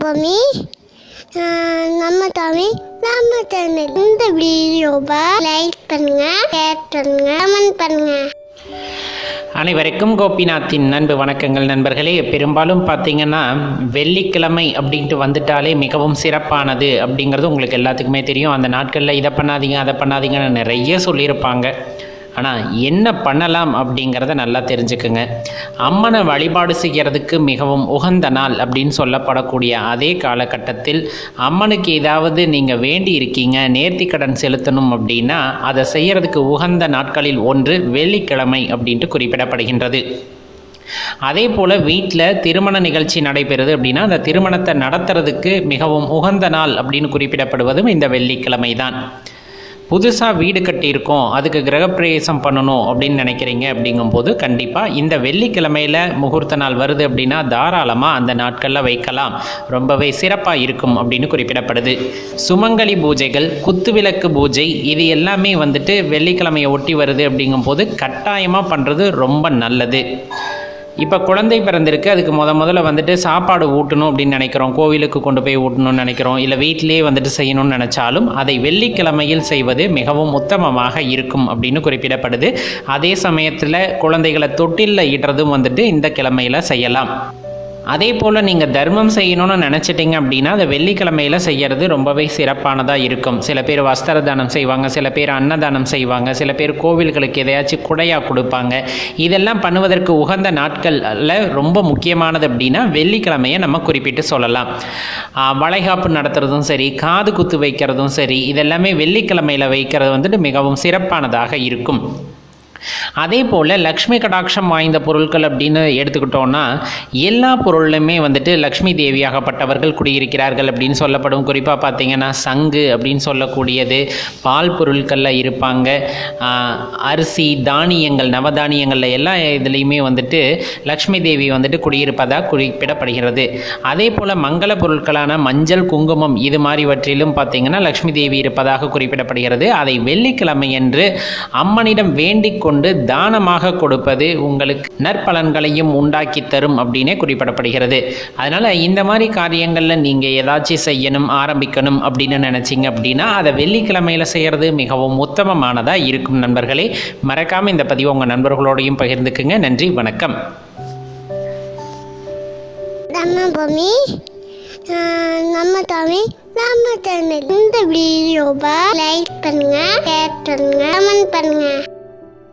பூமி. நம்ம தமிழ் நம்ம தமிழ். இந்த வீடியோவை லைக் பண்ணுங்க ஷேர் பண்ணுங்க கமெண்ட் பண்ணுங்க. அனைவருக்கும் கோபிநாத்தின் நண்பு வணக்கங்கள் நண்பர்களே. பெரும்பாலும் பார்த்தீங்கன்னா வெள்ளிக்கிழமை அப்படின்ட்டு வந்துட்டாலே மிகவும் சிறப்பானது அப்படிங்கிறது உங்களுக்கு எல்லாத்துக்குமே தெரியும். அந்த நாட்களில் இதை பண்ணாதீங்க அதை பண்ணாதீங்கன்னு நிறைய சொல்லியிருப்பாங்க. ஆனால் என்ன பண்ணலாம் அப்படிங்கிறத நல்லா தெரிஞ்சுக்குங்க. அம்மனை வழிபாடு செய்கிறதுக்கு மிகவும் உகந்த நாள் அப்படின்னு சொல்லப்படக்கூடிய அதே காலகட்டத்தில் அம்மனுக்கு ஏதாவது நீங்கள் வேண்டி இருக்கீங்க நேர்த்தி கடன் செலுத்தணும் அப்படின்னா அதை செய்கிறதுக்கு உகந்த நாட்களில் ஒன்று வெள்ளிக்கிழமை அப்படின்ட்டு குறிப்பிடப்படுகின்றது. அதே போல் வீட்டில் திருமண நிகழ்ச்சி நடைபெறுது அப்படின்னா அந்த திருமணத்தை நடத்துறதுக்கு மிகவும் உகந்த நாள் அப்படின்னு குறிப்பிடப்படுவதும் இந்த வெள்ளிக்கிழமை தான் புதுசாக வீடு கட்டியிருக்கோம் அதுக்கு கிரகப்பிரவேசம் பண்ணணும் அப்படின்னு நினைக்கிறீங்க அப்படிங்கும்போது கண்டிப்பாக இந்த வெள்ளிக்கிழமையில் முகூர்த்த நாள் வருது அப்படின்னா தாராளமாக அந்த நாட்களில் வைக்கலாம். ரொம்பவே சிறப்பாக இருக்கும் அப்படின்னு குறிப்பிடப்படுது. சுமங்கலி பூஜைகள் குத்துவிளக்கு பூஜை இது எல்லாமே வந்துட்டு வெள்ளிக்கிழமையை ஒட்டி வருது அப்படிங்கும்போது கட்டாயமாக பண்ணுறது ரொம்ப நல்லது. இப்போ குழந்தை பிறந்திருக்கு அதுக்கு முத முதல்ல வந்துட்டு சாப்பாடு ஊட்டணும் அப்படின்னு நினைக்கிறோம். கோவிலுக்கு கொண்டு போய் ஊட்டணும்னு நினைக்கிறோம். இல்லை வீட்டிலேயே வந்துட்டு செய்யணும்னு நினச்சாலும் அதை வெள்ளிக்கிழமையில் செய்வது மிகவும் உத்தமமாக இருக்கும் அப்படின்னு குறிப்பிடப்படுது. அதே சமயத்தில் குழந்தைகளை தொட்டிலில் இடுறதும் வந்துட்டு இந்த கிழமையில் செய்யலாம். அதே போல் நீங்கள் தர்மம் செய்யணும்னு நினச்சிட்டிங்க அப்படின்னா அதை வெள்ளிக்கிழமையில் செய்கிறது ரொம்பவே சிறப்பானதாக இருக்கும். சில பேர் வஸ்திர தானம் செய்வாங்க சில பேர் அன்னதானம் செய்வாங்க சில பேர் கோவில்களுக்கு எதையாச்சும் குடையாக கொடுப்பாங்க. இதெல்லாம் பண்ணுவதற்கு உகந்த நாட்களில் ரொம்ப முக்கியமானது அப்படின்னா வெள்ளிக்கிழமையை நம்ம குறிப்பிட்டு சொல்லலாம். வளைகாப்பு நடத்துறதும் சரி காது குத்து வைக்கிறதும் சரி இதெல்லாமே வெள்ளிக்கிழமையில் வைக்கிறது வந்துட்டு மிகவும் சிறப்பானதாக இருக்கும். அதே போல் லக்ஷ்மி கடாட்சம் வாய்ந்த பொருட்கள் அப்படின்னு எடுத்துக்கிட்டோன்னா எல்லா பொருளுமே வந்துட்டு லக்ஷ்மி தேவியாகப்பட்டவர்கள் குடியிருக்கிறார்கள் அப்படின்னு சொல்லப்படும். குறிப்பாக பார்த்தீங்கன்னா சங்கு அப்படின்னு சொல்லக்கூடியது பால் பொருட்களில் இருப்பாங்க. அரிசி தானியங்கள் நவதானியங்களில் எல்லா இதுலேயுமே வந்துட்டு லக்ஷ்மி தேவி வந்துட்டு குடியிருப்பதாக குறிப்பிடப்படுகிறது. அதே போல் மங்கள பொருட்களான மஞ்சள் குங்குமம் இது மாதிரிவற்றிலும் பார்த்தீங்கன்னா லக்ஷ்மி தேவி இருப்பதாக குறிப்பிடப்படுகிறது. அதை வெள்ளிக்கிழமையன்று அம்மனிடம் வேண்டிக் கொண்டு தானமாக கொடுப்பது உங்களுக்கு நற்பலன்களையும் உண்டாக்கி தரும் அப்படின்னே குறிப்பிடப்படுகிறது. அதனால் இந்த மாதிரி காரியங்களில் நீங்கள் ஏதாச்சும் செய்யணும் ஆரம்பிக்கணும் அப்படின்னு நினச்சிங்க அப்படின்னா அதை வெள்ளிக்கிழமையில் செய்கிறது மிகவும் உத்தமமானதாக இருக்கும் நண்பர்களே. மறக்காமல் இந்த பதிவு உங்கள் நண்பர்களோடையும் பகிர்ந்துக்குங்க. நன்றி வணக்கம். நம்ம பூமி நம்ம தமிழ் நம்ம சேனல் இந்த வீடியோவை லைக் பண்ணுங்க ஷேர் பண்ணுங்க கமெண்ட் பண்ணுங்க.